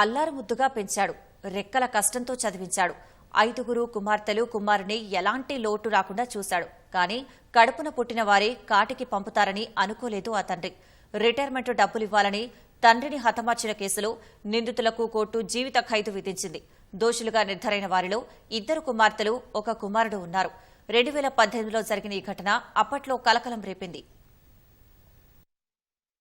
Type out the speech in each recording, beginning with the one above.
అల్లారుముద్దుగా పెంచాడు. రెక్కల కష్టంతో చదివించాడు. ఐదుగురు కుమార్తెలు కుమారుని ఎలాంటి లోటు రాకుండా చూశాడు. కానీ కడుపున పుట్టిన వారే కాటికి పంపుతారని అనుకోలేదు ఆ తండ్రి. రిటైర్మెంట్ డబ్బులివ్వాలని తండ్రిని హతమార్చిన కేసులో నిందితులకు కోర్టు జీవిత ఖైదు విధించింది. దోషులుగా నిర్ధారైన వారిలో ఇద్దరు కుమార్తెలు ఒక కుమారుడు ఉన్నారు. రెండు వేల పద్దెనిమిదిలో జరిగిన ఈ ఘటన అప్పట్లో కలకలం రేపింది.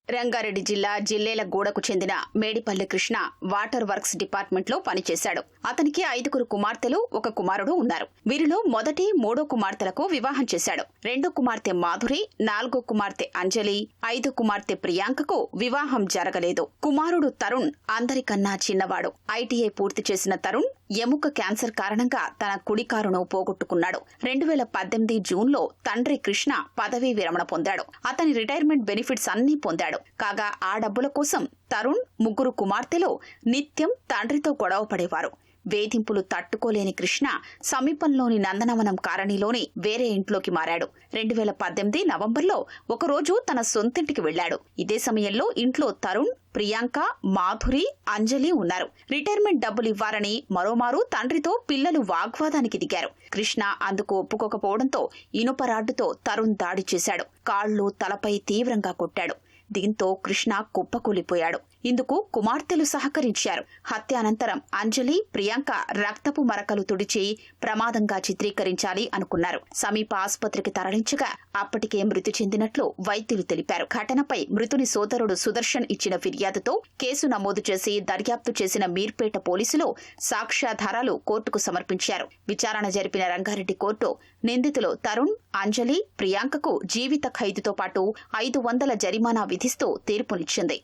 రంగారెడ్డి జిల్లా జిల్లేల గూడకు చెందిన మేడిపల్లి కృష్ణ వాటర్ వర్క్స్ డిపార్ట్మెంట్లో పనిచేశాడు. అతనికి ఐదుగురు కుమార్తెలు ఒక కుమారుడు ఉన్నారు. వీరిలో మొదటి మూడో కుమార్తెలకు వివాహం చేశాడు. రెండో కుమార్తె మాధురి నాలుగో కుమార్తె అంజలి ఐదు కుమార్తె ప్రియాంకకు వివాహం జరగలేదు. కుమారుడు తరుణ్ అందరికన్నా చిన్నవాడు. ఐటీఐ పూర్తి చేసిన తరుణ్ ఎముక క్యాన్సర్ కారణంగా తన కుడి కారును పోగొట్టుకున్నాడు. రెండు వేల పద్దెనిమిది జూన్లో తండ్రి కృష్ణ పదవీ విరమణ పొందాడు. అతని రిటైర్మెంట్ బెనిఫిట్స్ అన్నీ పొందాడు. కాగా ఆ డబ్బుల కోసం తరుణ్ ముగ్గురు కుమార్తెలు నిత్యం తండ్రితో గొడవ పడేవారు. వేధింపులు తట్టుకోలేని కృష్ణ సమీపంలోని నందనవనం కాలనీలోని వేరే ఇంట్లోకి మారాడు. రెండు వేల పద్దెనిమిది నవంబర్లో ఒకరోజు తన సొంతింటికి వెళ్ళాడు ఇదే సమయంలో ఇంట్లో తరుణ్ ప్రియాంక మాధురి అంజలి ఉన్నారు. రిటైర్మెంట్ డబ్బులు ఇవ్వాలని మరోమారు తండ్రితో పిల్లలు వాగ్వాదానికి దిగారు. కృష్ణ అందుకు ఒప్పుకోకపోవడంతో ఇనుప రాడ్డుతో తరుణ్ దాడి చేశాడు. కాళ్ళు తలపై తీవ్రంగా కొట్టాడు. దీంతో కృష్ణ కుప్పకూలిపోయాడు. ఇందుకు కుమార్తెలు సహకరించారు. హత్య అనంతరం అంజలి ప్రియాంక రక్తపు మరకలు తుడిచి ప్రమాదంగా చిత్రీకరించాలి అనుకున్నారు. సమీప ఆసుపత్రికి తరలించగా అప్పటికే మృతి చెందినట్లు వైద్యులు తెలిపారు. ఘటనపై మృతుని సోదరుడు సుదర్శన్ ఇచ్చిన ఫిర్యాదుతో కేసు నమోదు చేసి దర్యాప్తు చేసిన మీర్పేట పోలీసులు సాక్ష్యాధారాలు కోర్టుకు సమర్పించారు. విచారణ జరిపిన రంగారెడ్డి కోర్టు నిందితులు తరుణ్ అంజలి ప్రియాంకకు జీవిత ఖైదుతో పాటు ఐదు వందల జరిమానా విధిస్తూ తీర్పునిచ్చింది.